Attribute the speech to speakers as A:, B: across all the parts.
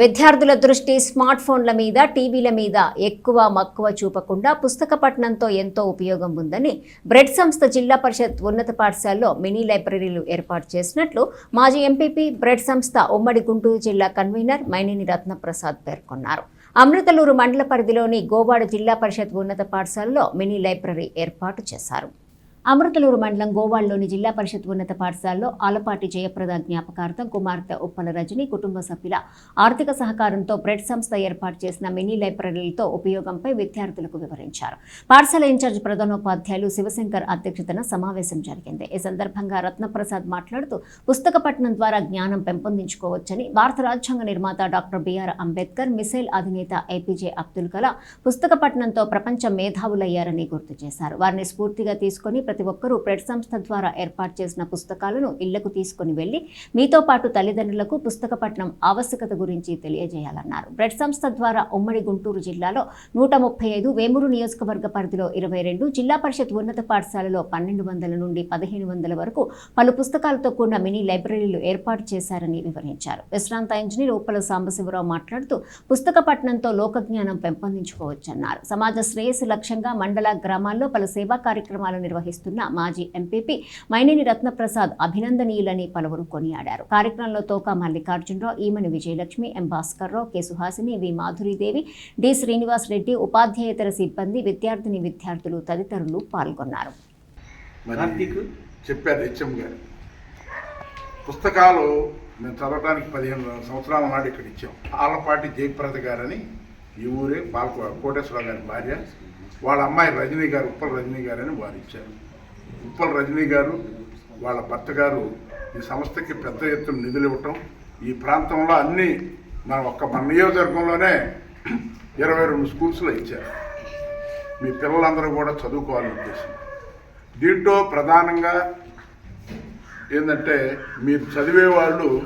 A: విద్యార్థుల దృష్టి స్మార్ట్ ఫోన్ల మీద టీవీల మీద ఎక్కువ మక్కువ చూపకుండా పుస్తక పఠనంతో ఎంతో ఉపయోగం ఉందని బ్రెడ్ సంస్థ జిల్లా పరిషత్ ఉన్నత పాఠశాలలో మినీ లైబ్రరీలు ఏర్పాటు చేసినట్లు మాజీ ఎంపీపీ బ్రెడ్ సంస్థ ఉమ్మడి గుంటూరు జిల్లా కన్వీనర్ మైనేని రత్నప్రసాద్ పేర్కొన్నారు. అమృతలూరు మండల పరిధిలోని గోవాడ జిల్లా పరిషత్ ఉన్నత పాఠశాలలో మినీ లైబ్రరీ ఏర్పాటు చేశారు. అమృతలూరు మండలం గోవాల్లోని జిల్లా పరిషత్ ఉన్నత పాఠశాలలో ఆలపాటి జయప్రద జ్ఞాపకార్థం కుమార్తె ఉప్పల రజని కుటుంబ సభ్యుల ఆర్థిక సహకారంతో బ్రెడ్ సంస్థ ఏర్పాటు చేసిన మినీ లైబ్రరీలతో ఉపయోగంపై విద్యార్థులకు వివరించారు. పాఠశాల ఇన్ఛార్జ్ ప్రధానోపాధ్యాయులు శివశంకర్ అధ్యక్షతన సమావేశం జరిగింది. ఈ సందర్భంగా రత్నప్రసాద్ మాట్లాడుతూ పుస్తక పఠనం ద్వారా జ్ఞానం పెంపొందించుకోవచ్చని భారత రాజ్యాంగ నిర్మాత doctor B R Ambedkar missile అధినేత ఏపీజే అబ్దుల్ కలాం పుస్తక పఠనంతో ప్రపంచ మేధావులయ్యారని గుర్తు చేశారు. వారిని స్ఫూర్తిగా తీసుకొని ప్రతి ఒక్కరూ ప్రెడ్ సంస్థ ద్వారా ఏర్పాటు చేసిన పుస్తకాలను ఇళ్ళకు తీసుకుని వెళ్ళి మీతో పాటు తల్లిదండ్రులకు పుస్తక పఠనం ఆవశ్యకత గురించి తెలియజేయాలన్నారు. బ్రెడ్ సంస్థ ద్వారా ఉమ్మడి గుంటూరు జిల్లాలో నూట ముప్పై ఐదు వేమూరు నియోజకవర్గ పరిధిలో ఇరవై రెండు జిల్లా పరిషత్ ఉన్నత పాఠశాలలో పన్నెండు వందల నుండి పదిహేను వందల వరకు పలు పుస్తకాలతో కూడిన మినీ లైబ్రరీలు ఏర్పాటు చేశారని వివరించారు. విశ్రాంత ఇంజనీర్ ఉప్పల సాంబశివరావు మాట్లాడుతూ పుస్తక పఠనంతో లోకజ్ఞానం పెంపొందించుకోవచ్చన్నారు. సమాజ శ్రేయస్సు లక్ష్యంగా మండల గ్రామాల్లో పలు సేవా కార్యక్రమాలు చేస్తున్న మాజీ ఎంపీపీ మైనేని రత్నప్రసాద్ అభినందనీయులని పలువురు కొనియాడారు. కార్యక్రమంలో Thoka Mallikarjunarao Eemani Vijayalakshmi M Bhaskarrao K Suhasini V Madhuridevi D Srinivas Reddy ఉపాధ్యాయేతర సిబ్బంది విద్యార్థిని విద్యార్థులు తదితరులు పాల్గొన్నారు.
B: చెప్పారు హెచ్ఎం గారు. పుస్తకాలు మేము చదవడానికి పదిహేను సంవత్సరాల నాడు ఇక్కడ ఇచ్చాం. ఆలపాటి జయప్రద గారని ఈ ఊరే పాల్కో కోటేశ్వరరావు గారి భార్య వాళ్ళ అమ్మాయి రజనీ గారు ఉప్పల రజనీ గారు అని వారు ఇచ్చారు. ఉప్పల రజనీ గారు వాళ్ళ భర్త గారు ఈ సంస్థకి పెద్ద ఎత్తున నిధులు ఇవ్వటం. ఈ ప్రాంతంలో అన్ని మన ఒక్క మన నియోజకవర్గంలోనే ఇరవై రెండు స్కూల్స్లో ఇచ్చారు. మీ పిల్లలందరూ కూడా చదువుకోవాలని ఉద్దేశం. దీంట్లో ప్రధానంగా ఏంటంటే మీరు చదివే వాళ్ళు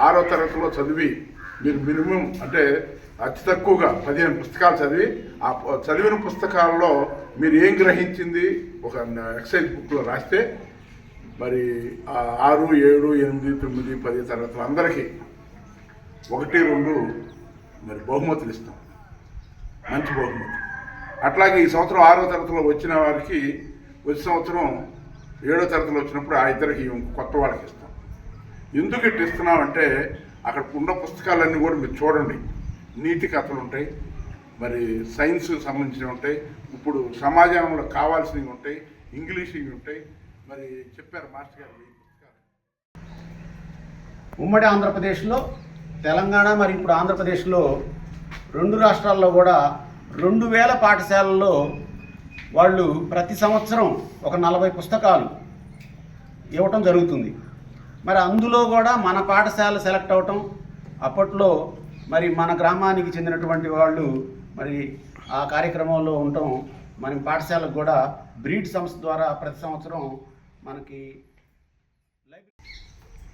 B: ఆరో తరగతిలో చదివి మీరు మినిమం అంటే అతి తక్కువగా పదిహేను పుస్తకాలు చదివి ఆ చదివిన పుస్తకాల్లో మీరు ఏం గ్రహించింది? ఒక ఎక్సైజ్ బుక్లో రాస్తే మరి ఆరు ఏడు ఎనిమిది తొమ్మిది పది తరగతులు అందరికీ ఒకటి రెండు మరి బహుమతులు ఇస్తాం. మంచి బహుమతి అట్లాగే ఈ సంవత్సరం ఆరో తరగతిలో వచ్చిన వారికి వచ్చే సంవత్సరం ఏడో తరగతిలో వచ్చినప్పుడు ఆ ఇద్దరికి కొత్త వాళ్ళకి ఇస్తాం. ఎందుకు ఇట్లా ఇస్తున్నామంటే అక్కడ ఉన్న పుస్తకాలన్నీ కూడా మీరు చూడండి. నీతి కథలు ఉంటాయి. మరి సైన్స్ సంబంధించినవి ఉంటాయి. ఇప్పుడు సమాజంలో కావాల్సినవి ఉంటాయి. ఇంగ్లీష్ ఉంటాయి. మరి చెప్పారు మాస్టర్ గారు
C: ఉమ్మడి ఆంధ్రప్రదేశ్లో తెలంగాణ మరి ఇప్పుడు ఆంధ్రప్రదేశ్లో రెండు రాష్ట్రాల్లో కూడా రెండు వేల పాఠశాలల్లో వాళ్ళు ప్రతి సంవత్సరం ఒక నలభై పుస్తకాలు ఇవ్వటం జరుగుతుంది. మరి అందులో కూడా మన పాఠశాల సెలెక్ట్ అవటం అప్పట్లో మరి మన గ్రామానికి చెందినటువంటి వాళ్ళు మరి ఆ కార్యక్రమంలో ఉండటం మన పాఠశాలకు కూడా బ్రీడ్ సంస్థ ద్వారా ప్రతి సంవత్సరం మనకి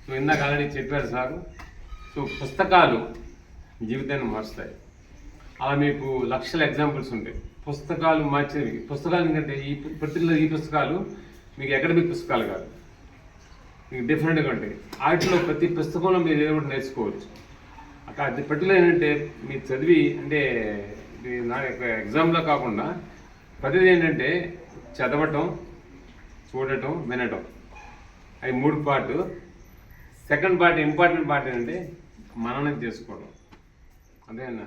D: సో ఇందాక ఆల్రెడీ చెప్పారు సార్. సో పుస్తకాలు జీవితాన్ని మారుస్తాయి అలా మీకు లక్షల ఎగ్జాంపుల్స్ ఉంటాయి. పుస్తకాలు మార్చేవి. పుస్తకాలు ఎందుకంటే ఈ పర్టికులర్ ఈ పుస్తకాలు మీకు అకాడమిక్ పుస్తకాలు కాదు. మీకు డిఫరెంట్గా ఉంటాయి. వాటిలో ప్రతి పుస్తకంలో మీరు ఏదో ఒకటి నేర్చుకోవచ్చు. అక్కడ అది పర్టికులర్ ఏంటంటే మీరు చదివి అంటే నా యొక్క ఎగ్జామ్లో కాకుండా ప్రతిది ఏంటంటే చదవటం చూడటం వినటం. అవి మూడు part. Second part important part ఏంటంటే మననం చేసుకోవడం. అదేనా?